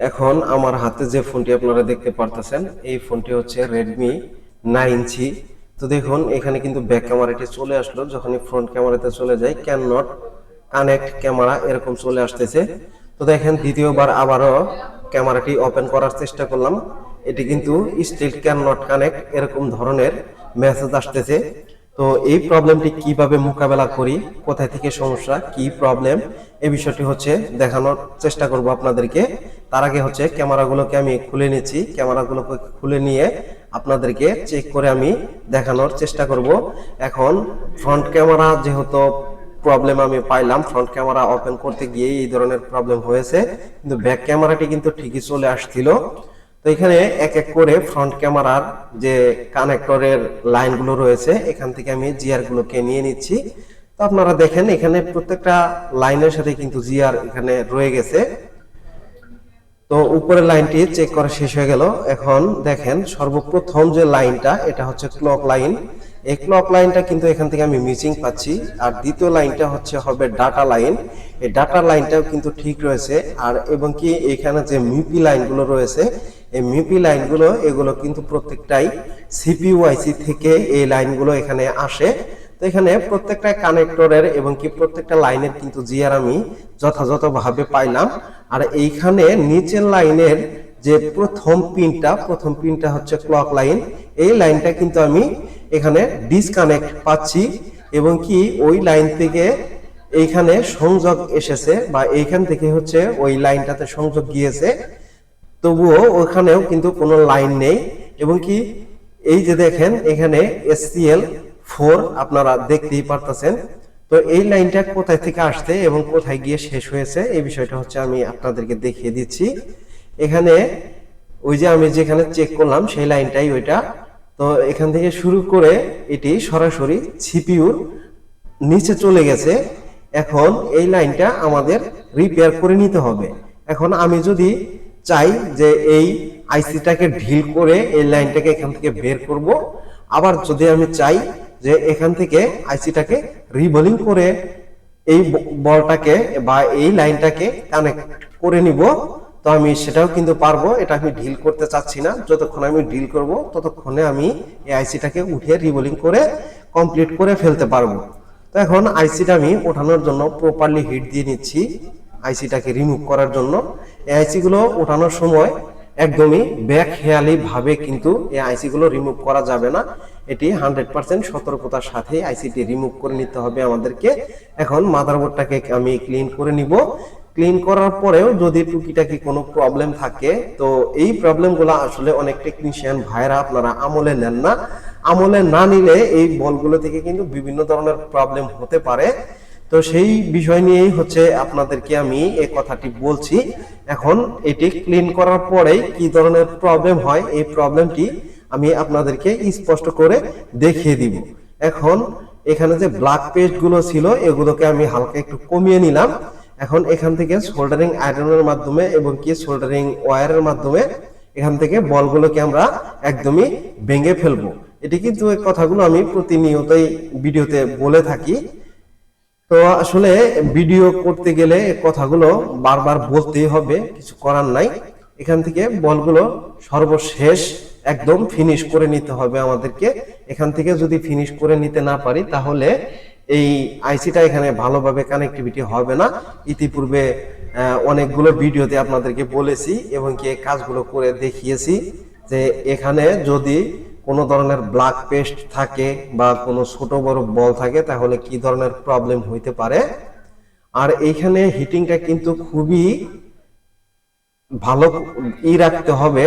এখন আমার হাতে যে ফোনটি আপনারা দেখতে পারতেছেন, এই ফোনটি হচ্ছে রেডমি নাইন জি তো দেখুন, এখানে কিন্তু ব্যাক ক্যামেরাটি চলে আসলো। যখনই ফ্রন্ট ক্যামেরাতে চলে যায় ক্যান নট কানেক্ট ক্যামেরা এরকম চলে আসতেছে। তো দেখেন, দ্বিতীয়বার আবারও ক্যামেরাটি ওপেন করার চেষ্টা করলাম। এটি কিন্তু স্টিল ক্যান নট কানেক্ট এরকম ধরনের মেসেজ আসতেছে। তো এই প্রবলেমটি কীভাবে মোকাবেলা করি? কোথায় থেকে সমস্যা? কি প্রবলেম এই বিষয়টি হচ্ছে দেখানোর চেষ্টা করব আপনাদেরকে। তার আগে হচ্ছে ক্যামেরাগুলোকে আমি খুলে নিয়েছি। ক্যামেরাগুলোকে খুলে নিয়ে আপনাদেরকে চেক করে আমি দেখানোর চেষ্টা করব। এখন ফ্রন্ট ক্যামেরা যেহেতু প্রবলেম আমি পাইলাম ফ্রন্ট ক্যামেরা ওপেন করতে গিয়ে এই ধরনের প্রবলেম হয়েছে। কিন্তু ব্যাক ক্যামেরাটি কিন্তু ঠিকই চলে আসছিল। তো এখানে এক এক করে ফ্রন্ট ক্যামেরার যে কানেক্টরের লাইনগুলো রয়েছে, এখান থেকে আমি জিআর গুলোকে নিয়ে নিচ্ছি। তো আপনারা দেখেন, এখানে প্রত্যেকটা লাইনের সাথে কিন্তু জিআর এখানে রয়ে গেছে। তো উপরের লাইনটি চেক করা শেষ হয়ে গেল। এখন দেখেন, সর্বপ্রথম যে লাইনটা এটা হচ্ছে ক্লক লাইন এই ক্লক লাইনটা কিন্তু এখান থেকে আমি মিসিং পাচ্ছি। আর দ্বিতীয় লাইনটা হচ্ছে, হবে ডাটা লাইন এই ডাটা লাইনটাও কিন্তু ঠিক রয়েছে। আর এবং কি, এখানে যে মিপি লাইনগুলো রয়েছে এই মিপি লাইনগুলো, এগুলো কিন্তু প্রত্যেকটাই সিপিওয়াইসি থেকে এই লাইনগুলো এখানে আসে। তো এখানে প্রত্যেকটা কানেক্টরের এবং কি প্রত্যেকটা লাইনের কিন্তু জিআর আমি যথাযথভাবে পাইলাম। আর এইখানে নিচের লাইনের যে প্রথম পিনটা প্রথম পিনটা হচ্ছে ক্লক লাইন। এই লাইনটা কিন্তু আমি এখানে ডিসকানেক্ট পাচ্ছি এবং কি ওই লাইন থেকে এইখানে সংযোগ এসেছে বা এইখান থেকে হচ্ছে ওই লাইনটাতে সংযোগ গিয়েছে। তবুও ওখানেও কিন্তু কোনো লাইন নেই এবং কি এই যে দেখেন এখানে এসসিএল ফোর আপনারা দেখতেই পারতেছেন। তো এই লাইনটা কোথায় থেকে আসছে এবং কোথায় গিয়ে শেষ হয়েছে এই বিষয়টা হচ্ছে আমি আপনাদেরকে দেখিয়ে দিচ্ছি। এখানে ওই যে আমি যেখানে চেক করলাম সেই লাইনটাই ওইটা। তো এখান থেকে শুরু করে এটি সরাসরি সিপিউর নিচে চলে গেছে। এখন এই লাইনটা আমাদের রিপেয়ার করে নিতে হবে। এখন আমি যদি চাই যে এই আইসিটাকে ঢিল করে এই লাইনটাকে এখান থেকে বের করব। আবার যদি আমি চাই যে এখান থেকে আইসিটাকে রিবলিং করে এই বলটাকে বা এই লাইনটাকে কানেক্ট করে নিব, তো আমি সেটাও কিন্তু পারব। এটা আমি ঢিল করতে চাচ্ছি না। যতক্ষণ আমি ঢিল করব, ততক্ষণে আমি এই আইসিটাকে উঠে রিবলিং করে কমপ্লিট করে ফেলতে পারব। তো এখন আইসিটা আমি ওঠানোর জন্য প্রপারলি হিট দিয়ে নিচ্ছি, আইসিটাকে রিমুভ করার জন্য। এই আইসি গুলো ওঠানোর সময় একদমই ব্যাক হেয়ালি ভাবে কিন্তু এই আইসি গুলো রিমুভ করা যাবে না। এটি হান্ড্রেড পার্সেন্ট সতর্কতার সাথে আইসিটি রিমুভ করে নিতে হবে আমাদেরকে। এখন মাদারবোর্ডটাকে আমি ক্লিন করে নিব। ক্লিন করার পরেও যদি টুকিটাকি কোনো প্রবলেম থাকে, তো এই প্রবলেমগুলো আসলে অনেক টেকনিশিয়ান ভাইরা আপনারা আমলে নেন না। আমলে না নিলে এই বলগুলো থেকে কিন্তু বিভিন্ন ধরনের প্রবলেম হতে পারে। তো সেই বিষয় নিয়েই হচ্ছে আপনাদেরকে আমি এই কথাটি বলছি। এখন এটি ক্লিন করার পরেই কি ধরনের প্রবলেম হয়, এই প্রবলেমটি আমি আপনাদেরকে স্পষ্ট করে দেখিয়ে দিব। এখন এখানে যে ব্ল্যাক পেস্টগুলো ছিল, এগুলোকে আমি হালকা একটু কমিয়ে নিলাম। এখন এখান থেকে সোল্ডারিং আয়রনের মাধ্যমে এবং কি সোল্ডারিং ওয়্যারের মাধ্যমে এখান থেকে বলগুলোকে আমরা একদমই ভেঙে ফেলব। এটি কিন্তু এই কথাগুলো আমি প্রতিনিয়তই ভিডিওতে বলে থাকি। তো আসলে ভিডিও করতে গেলে কথাগুলো বারবার বলতেই হবে, কিছু করার নাই। এখান থেকে বলগুলো সর্বশেষ একদম ফিনিশ করে নিতে হবে আমাদেরকে। এখান থেকে যদি ফিনিশ করে নিতে না পারি, তাহলে এই আইসিটা এখানে ভালোভাবে কানেক্টিভিটি হবে না। ইতিপূর্বে অনেকগুলো ভিডিওতে আপনাদেরকে বলেছি এবং কি কাজগুলো করে দেখিয়েছি যে এখানে যদি কোনো ধরনের ব্ল্যাক পেস্ট থাকে বা কোনো ছোট বড় বল থাকে, তাহলে কি ধরনের প্রবলেম হইতে পারে? আর এইখানে হিটিংটা কিন্তু খুবই ভালো ই রাখতে হবে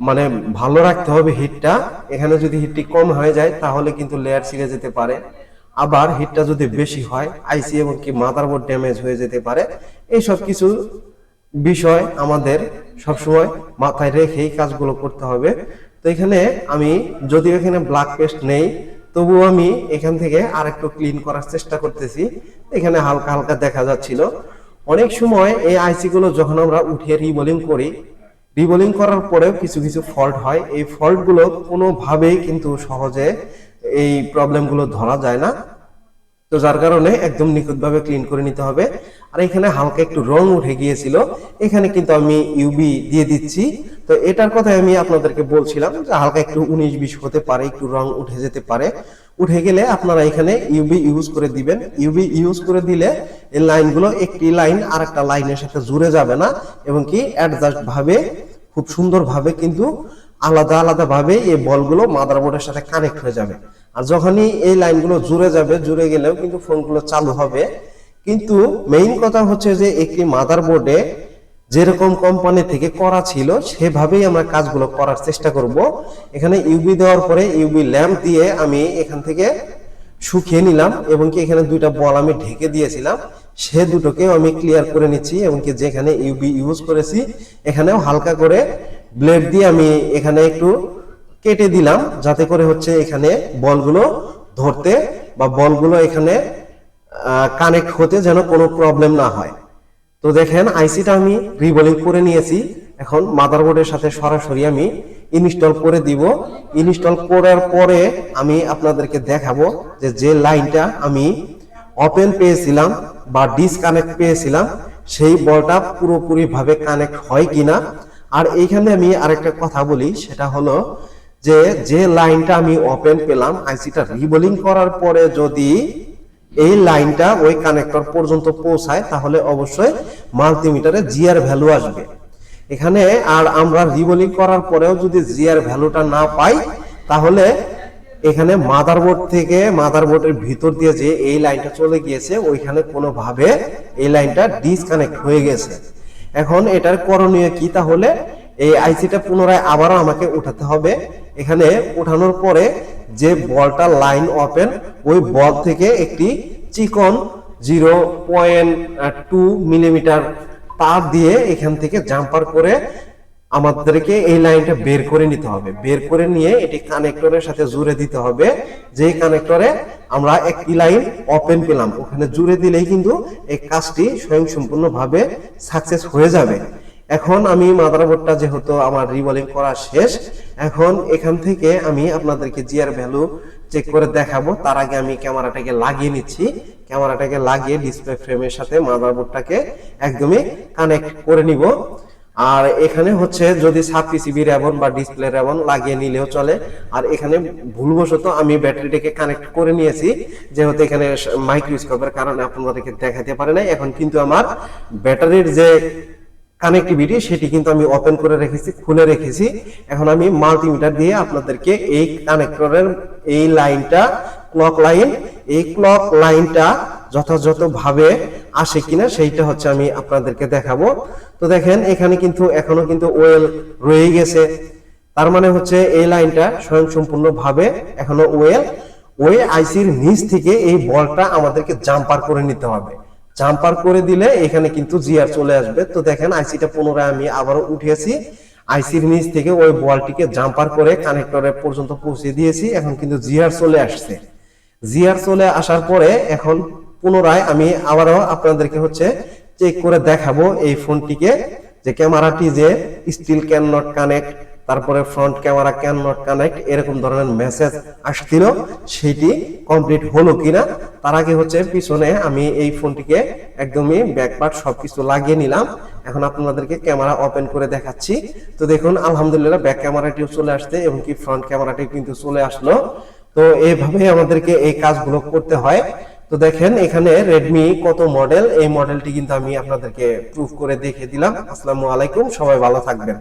মানে ভালো রাখতে হবে হিটটা এখানে যদি হিটটি কম হয়ে যায়, তাহলে কিন্তু লেয়ার ছিঁড়ে যেতে পারে। আবার হিটটা যদি বেশি হয় আইসি এবং কি মাদারবোর্ড ড্যামেজ হয়ে যেতে পারে। এইসব কিছু বিষয় আমাদের সবসময় মাথায় রেখেই কাজগুলো করতে হবে। তো এখানে আমি যদিও এখানে ব্ল্যাক পেস্ট নেই, তবুও আমি এখান থেকে আরেকটু ক্লিন করার চেষ্টা করতেছি। এখানে হালকা হালকা দেখা যাচ্ছিল। অনেক সময় এই আইসি গুলো যখন আমরা উঠিয়ে রিবোলিং করি রিবোলিং করার পরেও কিছু কিছু ফল্ট হয়। এই ফল্টগুলো কোনোভাবেই কিন্তু সহজে এই প্রবলেমগুলো ধরা যায় না। তো যার কারণে একদম নিখুঁতভাবে ক্লিন করে নিতে হবে। আর এখানে হালকা একটু রং উঠে গিয়েছিল। এখানে কিন্তু আমি ইউবি দিয়ে দিচ্ছি। তো এটার কথা আমি আপনাদেরকে বলছিলাম যে হালকা একটু উনিশ বিশ হতে পারে, একটু রং উঠে যেতে পারে। উঠে গেলে আপনারা এখানে ইউবি ইউজ করে দিবেন। ইউবি ইউজ করে দিলে এই লাইনগুলো একটি লাইন আর একটা লাইনের সাথে জুড়ে যাবে না এবং কি অ্যাডজাস্ট ভাবে, খুব সুন্দরভাবে কিন্তু আলাদা আলাদা ভাবে এই বলগুলো মাদারবোর্ডের সাথে কানেক্ট হয়ে যাবে। আর যখনই এই লাইনগুলো জুড়ে যাবে, জুড়ে গেলেও কিন্তু ফোনগুলো চালু হবে। কিন্তু মেইন কথা হচ্ছে যে একটি মাদারবোর্ডে যেরকম কোম্পানি থেকে করা ছিল, সেভাবেই আমরা কাজগুলো করার চেষ্টা করব। এখানে ইউবি দেওয়ার পরে ইউবি ল্যাম্প দিয়ে আমি এখান থেকে শুকিয়ে নিলাম, এবং কি এখানে দুইটা বল আমি ঢেকে দিয়েছিলাম। সে দুটোকেও আমি ক্লিয়ার করে নিচ্ছি, এবং কি যেখানে ইউবি ইউজ করেছি, এখানেও হালকা করে ব্লেড দিয়ে আমি এখানে একটু কেটে দিলাম, যাতে করে হচ্ছে এখানে বলগুলো ধরতে বা বলগুলো এখানে কানেক্ট হতে যেন কোনো প্রবলেম না হয়। তো দেখেন আইসিটা আমি রিবলিং করে নিয়েছি। এখন মাদারবোর্ডের সাথে সরাসরি আমি ইনস্টল করে দিব। ইনস্টল করার পরে আমি আপনাদেরকে দেখাবো যে যে লাইনটা আমি ওপেন পেয়েছিলাম বা ডিসকানেক্ট পেয়েছিলাম, সেই বলটা পুরোপুরি ভাবে কানেক্ট হয় কিনা। আর এইখানে আমি আরেকটা কথা বলি, সেটা হলো যে যে লাইনটা আমি ওপেন পেলাম আইসিটা রিবোলিং করার পরে যদি এই লাইনটা ওই কানেক্টর পর্যন্ত পৌঁছায়, তাহলে অবশ্যই মাল্টিমিটারে জিআর ভ্যালু আসবে। এখানে আর আমরা রিবোলিং করার পরেও যদি জিআর ভ্যালুটা না পাই, তাহলে এখানে মাদারবোর্ড থেকে মাদারবোর্ডের ভিতর দিয়ে যে এই লাইনটা চলে গিয়েছে, ওইখানে কোনোভাবে এই লাইনটা ডিসকানেক্ট হয়ে গেছে। এখন এটার করণীয় কি? তাহলে এই আইসিটা পুনরায় আবারও আমাকে উঠাতে হবে। এখানে উঠানোর পরে যে বলটা লাইন ওপেন, ওই বল থেকে একটি চিকন জিরো পয়েন্ট টু মিলিমিটার তার দিয়ে এখান থেকে জাম্পার করে আমাদেরকে এই লাইনটা বের করে নিতে হবে। বের করে নিয়ে এটি কানেক্টরের সাথে জুড়ে দিতে হবে। যে কানেক্টরে আমরা একটি লাইন ওপেন পেলাম, ওখানে জুড়ে দিলেই কিন্তু এই কাজটি স্বয়ং সম্পূর্ণভাবে সাকসেস হয়ে যাবে। এখন আমি মাদারবোর্ডটা যেহেতু আমার রিবলিং করা শেষ, এখন এখান থেকে আমি আপনাদেরকে জিআর ভ্যালু চেক করে দেখাবো, তার আগে আমি ক্যামেরাটাকে লাগিয়ে নিচ্ছি। ক্যামেরাটাকে লাগিয়ে ডিসপ্লে ফ্রেমের সাথে মাদারবোর্ডটাকে একদমই কানেক্ট করে নিব। আর এখানে হচ্ছে যদি সাব পিসিবি র্যাবন বা ডিসপ্লে র্যাবন লাগিয়ে নিলেও চলে, আর এখানে ভুলবশত আমি ব্যাটারিটাকে কানেক্ট করে নিয়েছি, যেহেতু এখানে মাইক্রোস্কোপের কারণে আপনাদেরকে দেখাতে পারে নাই। এখন কিন্তু আমার ব্যাটারির যে কানেক্টিভিটি সেটি কিন্তু আমি ওপেন করে রেখেছি, খুলে রেখেছি। এখন আমি মাল্টিমিটার দিয়ে আপনাদেরকে এই কানেক্টরের এই লাইনটা ক্লক লাইন এই ক্লক লাইনটা যথাযথভাবে আসে কিনা সেইটা হচ্ছে আমি আপনাদেরকে দেখাবো। তো দেখেন, এখানে কিন্তু, এখনও কিন্তু ওয়েল রয়ে গেছে। তার মানে হচ্ছে এই লাইনটা স্বয়ং সম্পূর্ণ ভাবে এখনও ওয়েল ওই আইসির নিচ থেকে এই বলটা আমাদেরকে জাম্পার করে নিতে হবে। জাম্পার করে দিলে এখানে কিন্তু জিআর চলে আসবে। তো দেখেন আইসিটা পুনরায় আমি আবারও উঠিয়েছি। আইসির নিচ থেকে ওই বলটিকে জাম্পার করে কানেক্টরে পর্যন্ত পৌঁছে দিয়েছি। এখন কিন্তু জিআর চলে আসছে। জিআর চলে আসার পরে এখন পুনরায় আমি আবারও আপনাদেরকে হচ্ছে চেক করে দেখাবো এই ফোনটিকে, যে ক্যামেরাটি যে স্টিল ক্যান নট কানেক্ট তারপরে front camera can not connect এরকম ধরনের মেসেজ আসছিল, সেটি কমপ্লিট হলো কিনা, তার আগে হচ্ছে পিছনে আমি এই ফোনটিকে একদমই ব্যাকপার্ট সবকিছু লাগিয়ে নিলাম। এখন আপনাদেরকে ক্যামেরা ওপেন করে দেখাচ্ছি। তো দেখুন, আলহামদুলিল্লাহ ব্যাক ক্যামেরাটিও চলে আসছে এবং কি ফ্রন্ট ক্যামেরাটি কিন্তু চলে আসলো। তো এইভাবে আমাদেরকে এই কাজগুলো করতে হয়। তো দেখেন, এখানে রেডমি কত মডেল এই মডেলটি কিন্তু আমি আপনাদেরকে প্রুফ করে দেখে দিলাম। আসসালামু আলাইকুম, সবাই ভালো থাকবেন।